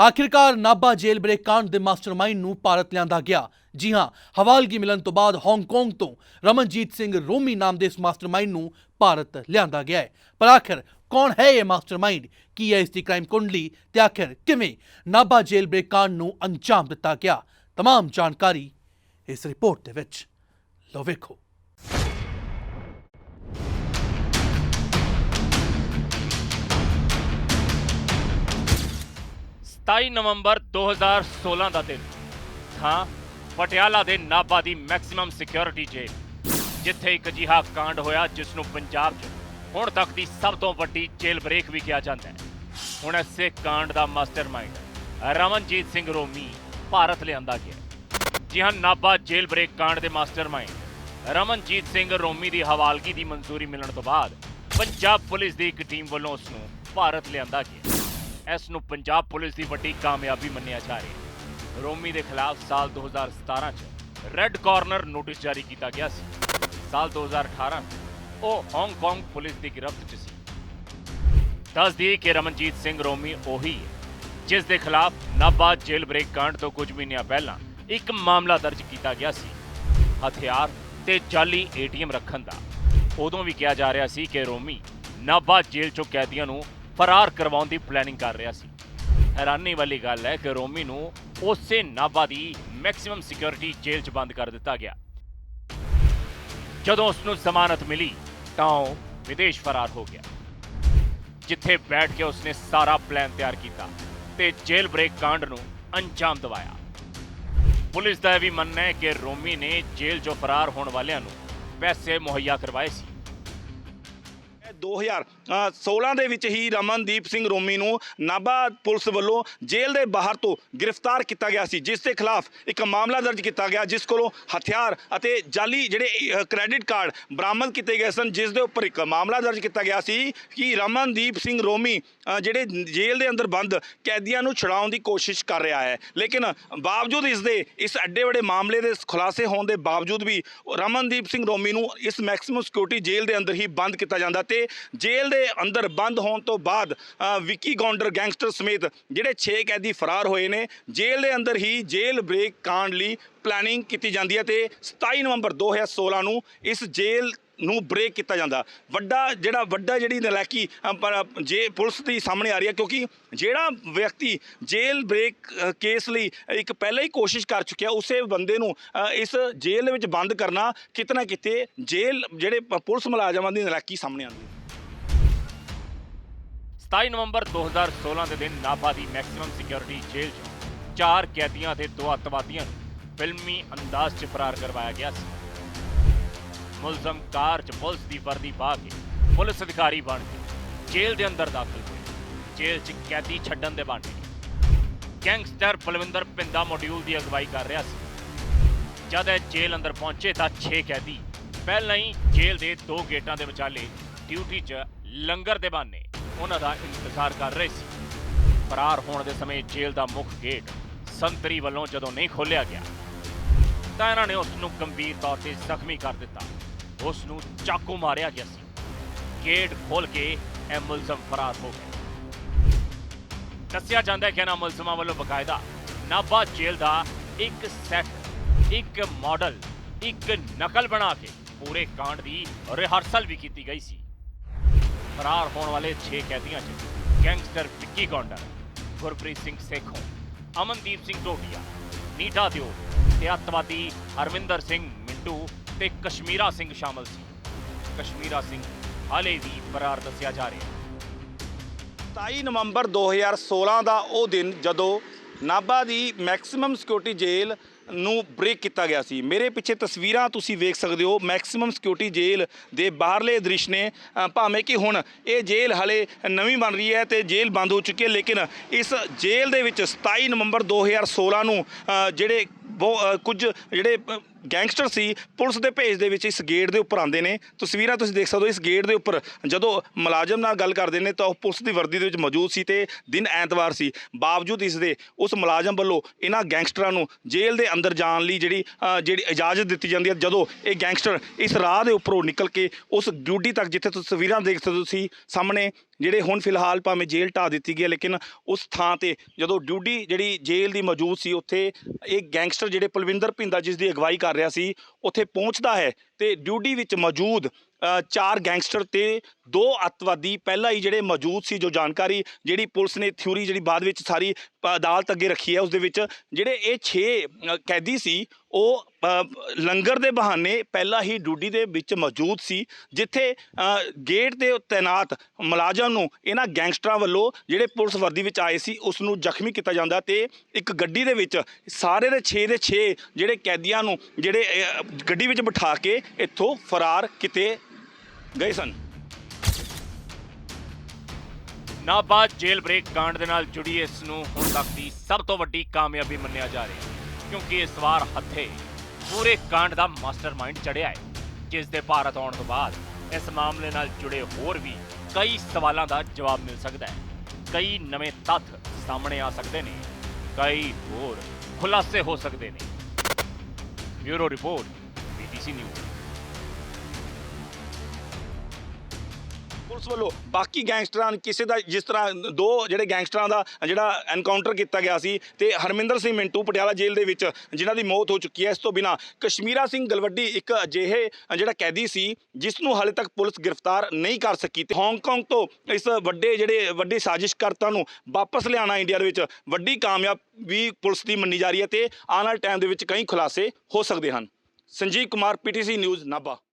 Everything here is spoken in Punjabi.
ਆਖਿਰਕਾਰ ਨਾਭਾ ਜੇਲ੍ਹ ਬ੍ਰੇਕ ਕਾਂਡ ਦੇ ਮਾਸਟਰਮਾਈਂਡ ਨੂੰ ਭਾਰਤ ਲਿਆਂਦਾ ਗਿਆ ਜੀ ਹਾਂ ਹਵਾਲਗੀ ਮਿਲਣ ਤੋਂ ਬਾਅਦ ਹਾਂਗਕਾਂਗ ਤੋਂ ਰਮਨਜੀਤ ਸਿੰਘ ਰੋਮੀ ਨਾਮ ਦੇ ਇਸ ਮਾਸਟਰਮਾਈਂਡ ਨੂੰ ਭਾਰਤ ਲਿਆਂਦਾ ਗਿਆ ਹੈ ਪਰ ਆਖਰ ਕੌਣ ਹੈ ਇਹ ਮਾਸਟਰਮਾਈਂਡ ਕੀ ਹੈ ਇਸ ਦੀ ਕ੍ਰਾਈਮ ਕੁੰਡਲੀ ਤੇ ਆਖਰ ਕਿਵੇਂ ਨਾਭਾ ਜੇਲ੍ਹ ਬ੍ਰੇਕ ਕਾਂਡ ਨੂੰ ਅੰਜਾਮ ਦਿੱਤਾ ਗਿਆ तमाम ਜਾਣਕਾਰੀ ਇਸ ਰਿਪੋਰਟ ਦੇ ਵਿੱਚ ਲਓ ਵੇਖੋ 27 ਨਵੰਬਰ 2016 ਦਾ ਦਿਨ। ਥਾਂ ਪਟਿਆਲਾ ਦੇ ਨਾਭਾ ਦੀ ਮੈਕਸਿਮਮ ਸਿਕਿਉਰਿਟੀ ਜੇਲ੍ਹ, ਜਿੱਥੇ ਇੱਕ ਅਜਿਹਾ ਕਾਂਡ ਹੋਇਆ ਜਿਸ ਨੂੰ ਪੰਜਾਬ 'ਚ ਹੁਣ ਤੱਕ ਦੀ ਸਭ ਤੋਂ ਵੱਡੀ ਜੇਲ੍ਹ ਬ੍ਰੇਕ ਵੀ ਕਿਹਾ ਜਾਂਦਾ ਹੈ। ਹੁਣ ਇਸੇ ਕਾਂਡ ਦਾ ਮਾਸਟਰਮਾਈਂਡ ਰਮਨਜੀਤ ਸਿੰਘ ਰੋਮੀ ਭਾਰਤ ਲਿਆਂਦਾ ਗਿਆ ਜੀ ਹਾਂ, ਨਾਭਾ ਜੇਲ੍ਹ ਬ੍ਰੇਕ ਕਾਂਡ ਦੇ ਮਾਸਟਰਮਾਈਂਡ ਰਮਨਜੀਤ ਸਿੰਘ ਰੋਮੀ ਦੀ ਹਵਾਲਗੀ ਦੀ ਮਨਜ਼ੂਰੀ ਮਿਲਣ ਤੋਂ ਬਾਅਦ ਪੰਜਾਬ ਪੁਲਿਸ ਦੀ ਇੱਕ ਟੀਮ ਵੱਲੋਂ ਉਸ ਨੂੰ ਭਾਰਤ ਲਿਆਂਦਾ ਗਿਆ ਇਸ ਨੂੰ ਪੰਜਾਬ ਪੁਲਿਸ ਦੀ ਵੱਡੀ ਕਾਮਯਾਬੀ ਮੰਨਿਆ ਜਾ ਰਿਹਾ ਹੈ। ਰੋਮੀ ਦੇ ਖਿਲਾਫ ਸਾਲ 2017 ਚ ਰੈੱਡ ਕਾਰਨਰ ਨੋਟਿਸ ਜਾਰੀ ਕੀਤਾ ਗਿਆ ਸੀ। ਸਾਲ 2018 ਚ ਉਹ ਹਾਂਗਕਾਂਗ ਪੁਲਿਸ ਦੀ ਗ੍ਰਿਫਤ 'ਚ ਸੀ। ਦੱਸ ਦਈਏ ਕਿ ਰਮਨਜੀਤ ਸਿੰਘ ਰੋਮੀ ਉਹੀ ਹੈ, ਜਿਸ ਦੇ ਖਿਲਾਫ ਨਾਭਾ ਜੇਲ੍ਹ ਬ੍ਰੇਕ ਕਾਂਡ ਤੋਂ ਕੁਝ ਮਹੀਨਿਆਂ ਪਹਿਲਾਂ ਇੱਕ ਮਾਮਲਾ ਦਰਜ ਕੀਤਾ ਗਿਆ ਸੀ। ਹਥਿਆਰ ਤੇ ਜਾਲੀ ਏਟੀਐਮ ਰੱਖਣ ਦਾ। ਉਦੋਂ ਵੀ ਕਿਹਾ ਜਾ ਰਿਹਾ ਸੀ ਕਿ ਰੋਮੀ ਨਾਭਾ ਜੇਲ੍ਹ ਚੋਂ ਕੈਦੀਆਂ ਨੂੰ ਫਰਾਰ ਕਰਵਾਉਣ ਦੀ ਪਲੈਨਿੰਗ ਕਰ ਰਿਹਾ ਸੀ। ਹੈਰਾਨੀ ਵਾਲੀ ਗੱਲ ਹੈ ਕਿ ਰੋਮੀ ਨੂੰ ਉਸੇ ਨਾਭਾ ਦੀ ਮੈਕਸਿਮਮ ਸਿਕਿਉਰਿਟੀ ਜੇਲ੍ਹ 'ਚ ਬੰਦ ਕਰ ਦਿੱਤਾ ਗਿਆ। ਜਦੋਂ ਉਸ ਨੂੰ ਜ਼ਮਾਨਤ ਮਿਲੀ, ਤਾਂ ਉਹ ਵਿਦੇਸ਼ ਫਰਾਰ ਹੋ ਗਿਆ। ਜਿੱਥੇ ਬੈਠ ਕੇ ਉਸਨੇ ਸਾਰਾ ਪਲਾਨ ਤਿਆਰ ਕੀਤਾ ਤੇ ਜੇਲ੍ਹ ਬ੍ਰੇਕ ਕਾਂਡ ਨੂੰ ਅੰਜਾਮ ਦਿਵਾਇਆ। ਪੁਲਿਸ ਦਾ ਇਹ ਵੀ ਮੰਨਣਾ ਹੈ ਕਿ ਰੋਮੀ ਨੇ ਜੇਲ੍ਹ 'ਚੋਂ ਫਰਾਰ ਹੋਣ ਵਾਲਿਆਂ ਨੂੰ ਪੈਸੇ ਮੁਹੱਈਆ ਕਰਵਾਏ ਸੀ। 2016 ਦੇ ਵਿੱਚ ਹੀ ਰਮਨਦੀਪ ਸਿੰਘ ਰੋਮੀ ਨੂੰ ਨਾਭਾ ਪੁਲਿਸ ਵੱਲੋਂ ਜੇਲ੍ਹ ਦੇ ਬਾਹਰ ਤੋਂ ਗ੍ਰਿਫਤਾਰ ਕੀਤਾ ਗਿਆ ਸੀ, ਜਿਸ ਦੇ ਖਿਲਾਫ ਇੱਕ ਮਾਮਲਾ ਦਰਜ ਕੀਤਾ ਗਿਆ, ਜਿਸ ਕੋਲੋਂ ਹਥਿਆਰ ਅਤੇ ਜਾਲੀ ਜਿਹੜੇ ਕ੍ਰੈਡਿਟ ਕਾਰਡ ਬਰਾਮਦ ਕੀਤੇ ਗਏ ਸਨ, ਜਿਸ ਦੇ ਉੱਪਰ ਇੱਕ ਮਾਮਲਾ ਦਰਜ ਕੀਤਾ ਗਿਆ ਸੀ ਕਿ ਰਮਨਦੀਪ ਸਿੰਘ ਰੋਮੀ ਜਿਹੜੇ ਜੇਲ੍ਹ ਦੇ ਅੰਦਰ ਬੰਦ ਕੈਦੀਆਂ ਨੂੰ ਛੁਡਾਉਣ ਦੀ ਕੋਸ਼ਿਸ਼ ਕਰ ਰਿਹਾ ਹੈ। ਲੇਕਿਨ ਬਾਵਜੂਦ ਇਸ ਦੇ, ਇਸ ਅੱਡੇ ਵੱਡੇ ਮਾਮਲੇ ਦੇ ਖੁਲਾਸੇ ਹੋਣ ਦੇ ਬਾਵਜੂਦ ਵੀ ਰਮਨਦੀਪ ਸਿੰਘ ਰੋਮੀ ਨੂੰ ਇਸ ਮੈਕਸਿਮਮ ਸਿਕਿਉਰਿਟੀ ਜੇਲ੍ਹ ਦੇ ਅੰਦਰ ਹੀ ਬੰਦ ਕੀਤਾ ਜਾਂਦਾ ਤੇ ਜੇਲ੍ਹ ਦੇ ਅੰਦਰ ਬੰਦ ਹੋਣ ਤੋਂ ਬਾਅਦ ਵਿੱਕੀ ਗੌਂਡਰ ਗੈਂਗਸਟਰ ਸਮੇਤ ਜਿਹੜੇ 6 ਕੈਦੀ ਫਰਾਰ ਹੋਏ ਨੇ, ਜੇਲ੍ਹ ਦੇ ਅੰਦਰ ਹੀ ਜੇਲ੍ਹ ਬ੍ਰੇਕ ਕਾਂਡ ਲਈ ਪਲੈਨਿੰਗ ਕੀਤੀ ਜਾਂਦੀ ਹੈ ਤੇ 27 ਨਵੰਬਰ 2016 ਨੂੰ ਇਸ ਜੇਲ੍ਹ ਨੂੰ ਬ੍ਰੇਕ ਕੀਤਾ ਜਾਂਦਾ। ਵੱਡਾ ਜਿਹੜਾ, ਵੱਡਾ ਜਿਹੜੀ ਨਲਾਇਕੀ ਜੇ ਪੁਲਿਸ ਦੀ ਸਾਹਮਣੇ ਆ ਰਹੀ ਹੈ, ਕਿਉਂਕਿ ਜਿਹੜਾ ਵਿਅਕਤੀ ਜੇਲ੍ਹ ਬ੍ਰੇਕ ਕੇਸ ਲਈ ਇੱਕ ਪਹਿਲਾਂ ਹੀ ਕੋਸ਼ਿਸ਼ ਕਰ ਚੁੱਕਿਆ, ਉਸੇ ਬੰਦੇ ਨੂੰ ਇਸ ਜੇਲ੍ਹ ਵਿੱਚ ਬੰਦ ਕਰਨਾ ਕਿਤਨਾ ਕਿਤੇ ਜੇਲ੍ਹ ਜਿਹੜੇ ਪੁਲਿਸ ਮੁਲਾਜ਼ਮਾਂ ਦੀ ਨਲਾਇਕੀ ਸਾਹਮਣੇ ਆਉਂਦੀ 27 ਨਵੰਬਰ 2016 ਦੇ ਦਿਨ ਨਾਭਾ ਦੀ ਮੈਕਸਿਮਮ ਸਿਕਿਉਰਿਟੀ ਜੇਲ੍ਹ 'ਚ ਚਾਰ ਕੈਦੀਆਂ ਅਤੇ ਦੋ ਅੱਤਵਾਦੀਆਂ ਨੂੰ ਫਿਲਮੀ ਅੰਦਾਜ਼ 'ਚ ਫਰਾਰ ਕਰਵਾਇਆ ਗਿਆ ਸੀ। ਮੁਲਜ਼ਮ ਕਾਰ 'ਚ ਪੁਲਿਸ ਦੀ ਵਰਦੀ ਪਾ ਕੇ ਪੁਲਿਸ ਅਧਿਕਾਰੀ ਬਣ ਕੇ ਜੇਲ੍ਹ ਦੇ ਅੰਦਰ ਦਾਖਲ ਹੋਏ। ਜੇਲ੍ਹ 'ਚ ਕੈਦੀ ਛੱਡਣ ਦੇ ਬਾਣੇ ਗੈਂਗਸਟਰ ਬਲਵਿੰਦਰ ਪਿੰਦਾ ਮੋਡਿਊਲ ਦੀ ਅਗਵਾਈ ਕਰ ਰਿਹਾ ਸੀ। ਜਦ ਇਹ ਜੇਲ੍ਹ ਅੰਦਰ ਪਹੁੰਚੇ ਤਾਂ 6 ਕੈਦੀ ਪਹਿਲਾਂ ਹੀ ਜੇਲ੍ਹ ਦੇ ਦੋ ਗੇਟਾਂ ਦੇ ਵਿਚਾਲੇ ਡਿਊਟੀ 'ਚ ਲੰਗਰ ਦੇ ਬਾਨੇ ਉਹਨਾਂ ਦਾ ਇੰਤਜ਼ਾਰ ਕਰ ਰਹੇ ਸੀ। ਫਰਾਰ ਹੋਣ ਦੇ ਸਮੇਂ ਜੇਲ੍ਹ ਦਾ ਮੁੱਖ ਗੇਟ ਸੰਤਰੀ ਵੱਲੋਂ ਜਦੋਂ ਨਹੀਂ ਖੋਲ੍ਹਿਆ ਗਿਆ, ਤਾਂ ਇਹਨਾਂ ਨੇ ਉਸ ਨੂੰ ਗੰਭੀਰ ਤੌਰ ਤੇ ਜ਼ਖਮੀ ਕਰ ਦਿੱਤਾ। ਉਸ ਨੂੰ ਚਾਕੂ ਮਾਰਿਆ ਗਿਆ ਸੀ। ਗੇਟ ਖੋਲ ਕੇ ਇਹ ਮੁਲਜ਼ਮ ਫਰਾਰ ਹੋ ਗਿਆ। ਦੱਸਿਆ ਜਾਂਦਾ ਹੈ ਕਿ ਇਹਨਾਂ ਮੁਲਜ਼ਮਾਂ ਵੱਲੋਂ ਬਕਾਇਦਾ ਨਾਭਾ ਜੇਲ੍ਹ ਦਾ ਇੱਕ ਸੈੱਟ, ਇੱਕ ਮਾਡਲ, ਇੱਕ ਨਕਲ ਬਣਾ ਕੇ ਪੂਰੇ ਕਾਂਡ ਦੀ ਰਿਹਰਸਲ ਵੀ ਕੀਤੀ ਗਈ ਸੀ। ਫਰਾਰ ਹੋਣ ਵਾਲੇ 6 ਕੈਦੀਆਂ 'ਚ ਗੈਂਗਸਟਰ ਵਿੱਕੀ ਗੌਂਡਰ ਗੁਰਪ੍ਰੀਤ ਸਿੰਘ ਸੇਖੋਂ ਅਮਨਦੀਪ ਸਿੰਘ ਢੋਡੀਆ ਨੀਟਾ ਦਿਓ ਤੇ ਅੱਤਵਾਦੀ ਹਰਵਿੰਦਰ ਸਿੰਘ ਮਿੰਟੂ ਤੇ ਕਸ਼ਮੀਰਾ ਸਿੰਘ ਸ਼ਾਮਲ ਸੀ ਕਸ਼ਮੀਰਾ ਸਿੰਘ ਹਾਲੇ ਵੀ ਫਰਾਰ ਦੱਸਿਆ ਜਾ ਰਿਹਾ ਹੈ 27 ਨਵੰਬਰ 2016 ਦਾ ਉਹ ਦਿਨ ਜਦੋਂ ਨਾਭਾ ਦੀ ਮੈਕਸਿਮਮ ਸਿਕਿਉਰਿਟੀ ਜੇਲ੍ਹ ਨੂੰ ਬ੍ਰੇਕ ਕੀਤਾ ਗਿਆ ਸੀ। ਮੇਰੇ ਪਿੱਛੇ ਤਸਵੀਰਾਂ ਤੁਸੀਂ ਵੇਖ ਸਕਦੇ ਹੋ ਮੈਕਸਿਮਮ ਸਿਕਿਉਰਿਟੀ ਜੇਲ੍ਹ ਦੇ ਬਾਹਰਲੇ ਦ੍ਰਿਸ਼ ਨੇ। ਅ, ਭਾਵੇਂ ਕਿ ਹੁਣ ਇਹ ਜੇਲ੍ਹ ਹਲੇ ਨਵੀਂ ਬਣ ਰਹੀ ਹੈ ਤੇ ਜੇਲ੍ਹ ਬੰਦ ਹੋ ਚੁੱਕੀ ਹੈ ਲੇਕਿਨ ਇਸ ਜੇਲ੍ਹ ਦੇ ਵਿੱਚ 27 ਨਵੰਬਰ 2016 ਨੂੰ ਅ, ਜਿਹੜੇ ਬਹੁ- ਅ, ਕੁਝ ਜਿਹੜੇ ਅ, ਗੈਂਗਸਟਰ ਸੀ, ਪੁਲਿਸ ਦੇ ਭੇਜ ਦੇ ਵਿੱਚ ਇਸ ਗੇਟ ਦੇ ਉੱਪਰ ਆਉਂਦੇ ਨੇ। ਤਸਵੀਰਾਂ ਤੁਸੀਂ ਦੇਖ ਸਕਦੇ ਹੋ, ਇਸ ਗੇਟ ਦੇ ਉੱਪਰ ਜਦੋਂ ਮੁਲਾਜ਼ਮ ਨਾਲ ਗੱਲ ਕਰਦੇ ਨੇ ਤਾਂ ਉਹ ਪੁਲਿਸ ਦੀ ਵਰਦੀ ਦੇ ਵਿੱਚ ਮੌਜੂਦ ਸੀ ਤੇ ਦਿਨ ਐਤਵਾਰ ਸੀ। ਬਾਵਜੂਦ ਇਸ ਦੇ, ਉਸ ਮੁਲਾਜ਼ਮ ਵੱਲੋਂ ਇਹਨਾਂ ਗੈਂਗਸਟਰਾਂ ਨੂੰ ਜੇਲ੍ਹ ਦੇ ਅੰਦਰ ਜਾਣ ਲਈ ਜਿਹੜੀ ਜਿਹੜੀ ਇਜਾਜ਼ਤ ਦਿੱਤੀ ਜਾਂਦੀ ਹੈ, ਜਦੋਂ ਇਹ ਗੈਂਗਸਟਰ ਇਸ ਰਾਹ ਦੇ ਉੱਪਰੋਂ ਨਿਕਲ ਕੇ ਉਸ ਡਿਊਟੀ ਤੱਕ ਜਿੱਥੇ ਤਸਵੀਰਾਂ ਦੇਖ ਸਕਦੇ ਹੋ, ਤੁਸੀਂ ਸਾਹਮਣੇ ਜਿਹੜੇ ਹੁਣ ਫਿਲਹਾਲ ਭਾਵੇਂ ਜੇਲ੍ਹ ਢਾਹ ਦਿੱਤੀ ਗਈ ਹੈ, ਲੇਕਿਨ ਉਸ ਥਾਂ ਤੇ ਜਦੋਂ ਡਿਊਟੀ ਜਿਹੜੀ ਜੇਲ੍ਹ ਦੀ ਮੌਜੂਦ ਸੀ, ਉੱਥੇ ਇਹ ਗੈਂਗਸਟਰ ਜਿਹੜੇ ਪਲਵਿੰਦਰ ਭਿੰਦਾ, ਜਿਸ ਦੀ ਅਗਵਾਈ ਕਰ ਰਿਹਾ ਸੀ ਉੱਥੇ ਪਹੁੰਚਦਾ ਹੈ ਤੇ ਡਿਊਟੀ ਵਿੱਚ ਮੌਜੂਦ ਅ, ਚਾਰ ਗੈਂਗਸਟਰ ਤੇ ਦੋ ਅੱਤਵਾਦੀ ਪਹਿਲਾਂ ਹੀ ਜਿਹੜੇ ਮੌਜੂਦ ਸੀ, ਜੋ ਜਾਣਕਾਰੀ ਜਿਹੜੀ ਪੁਲਿਸ ਨੇ ਥਿਊਰੀ ਜਿਹੜੀ ਬਾਅਦ ਵਿੱਚ ਸਾਰੀ ਅਦਾਲਤ ਅੱਗੇ ਰੱਖੀ ਹੈ ਉਸ ਦੇ ਵਿੱਚ ਜਿਹੜੇ ਇਹ 6 ਕੈਦੀ ਸੀ, ਉਹ ਲੰਗਰ ਦੇ ਬਹਾਨੇ ਪਹਿਲਾਂ ਹੀ ਡਿਊਟੀ ਦੇ ਵਿੱਚ ਮੌਜੂਦ ਸੀ, ਜਿੱਥੇ ਗੇਟ ਦੇ ਤੈਨਾਤ ਮੁਲਾਜ਼ਮ ਨੂੰ ਇਹਨਾਂ ਗੈਂਗਸਟਰਾਂ ਵੱਲੋਂ ਜਿਹੜੇ ਪੁਲਿਸ ਵਰਦੀ ਵਿੱਚ ਆਏ ਸੀ ਉਸ ਨੂੰ ਜ਼ਖਮੀ ਕੀਤਾ ਜਾਂਦਾ ਤੇ ਇੱਕ ਗੱਡੀ ਦੇ ਵਿੱਚ ਸਾਰੇ ਦੇ 6 ਦੇ 6 ਜਿਹੜੇ ਕੈਦੀਆਂ ਨੂੰ ਜਿਹੜੇ ਗੱਡੀ ਵਿੱਚ ਬਿਠਾ ਕੇ ਇੱਥੋਂ ਫਰਾਰ ਕੀਤੇ ਗਏ ਸਨ। ਨਾਭਾ ਜੇਲ੍ਹ ਬ੍ਰੇਕ ਕਾਂਡ ਦੇ ਨਾਲ ਜੁੜੀ ਇਸ ਨੂੰ ਹੁਣ ਤੱਕ ਦੀ ਸਭ ਤੋਂ ਵੱਡੀ ਕਾਮਯਾਬੀ ਮੰਨਿਆ ਜਾ ਰਿਹਾ ਹੈ, ਕਿਉਂਕਿ ਇਸ ਵਾਰ ਹੱਥੇ ਪੂਰੇ ਕਾਂਡ ਦਾ ਮਾਸਟਰਮਾਈਂਡ ਚੜਿਆ ਹੈ, ਜਿਸ ਦੇ ਭਾਰਤ ਆਉਣ ਤੋਂ ਬਾਅਦ ਇਸ ਮਾਮਲੇ ਨਾਲ ਜੁੜੇ ਹੋਰ ਵੀ ਕਈ ਸਵਾਲਾਂ ਦਾ ਜਵਾਬ ਮਿਲ ਸਕਦਾ ਹੈ। ਕਈ ਨਵੇਂ ਤੱਥ ਸਾਹਮਣੇ ਆ ਸਕਦੇ ਨੇ, ਕਈ ਹੋਰ ਖੁਲਾਸੇ ਹੋ ਸਕਦੇ ਨੇ। Bureau report BTC news. Police ਵੱਲੋਂ। ਬਾਕੀ ਗੈਂਗਸਟਰਾਂ ਕਿਸੇ ਦਾ ਜਿਸ ਤਰ੍ਹਾਂ ਦੋ ਜਿਹੜੇ ਗੈਂਗਸਟਰਾਂ ਦਾ ਜਿਹੜਾ ਐਨਕਾਊਂਟਰ ਕੀਤਾ ਗਿਆ ਸੀ ਤੇ ਹਰਮਿੰਦਰ ਸਿੰਘ ਮਿੰਟੂ ਪਟਿਆਲਾ ਜੇਲ੍ਹ ਦੇ ਵਿੱਚ, ਜਿਨ੍ਹਾਂ ਦੀ ਮੌਤ ਹੋ ਚੁੱਕੀ ਹੈ। ਇਸ ਤੋਂ ਬਿਨਾ ਕਸ਼ਮੀਰਾ ਸਿੰਘ ਗਲਵੱਡੀ ਇੱਕ ਅਜਿਹੇ, ਜਿਹੜਾ ਕੈਦੀ ਸੀ, ਜਿਸ ਨੂੰ ਹਾਲੇ ਤੱਕ ਪੁਲਿਸ ਗ੍ਰਿਫਤਾਰ ਨਹੀਂ ਕਰ ਸਕੀ ਤੇ ਹਾਂਗਕਾਂਗ ਤੋਂ ਇਸ ਵੱਡੇ ਜਿਹੜੇ ਵੱਡੇ ਸਾਜ਼ਿਸ਼ਕਰਤਾ ਨੂੰ ਵਾਪਸ ਲਿਆਉਣਾ ਇੰਡੀਆ ਦੇ ਵਿੱਚ ਵੱਡੀ ਕਾਮਯਾਬ ਵੀ ਪੁਲਿਸ ਦੀ ਮੰਨੀ ਜਾ ਰਹੀ ਹੈ ਤੇ ਆਉਣ ਵਾਲੇ ਟਾਈਮ ਦੇ ਵਿੱਚ ਕਈ ਖੁਲਾਸੇ ਹੋ ਸਕਦੇ ਹਨ। Sanjeev Kumar PTC news Nabha.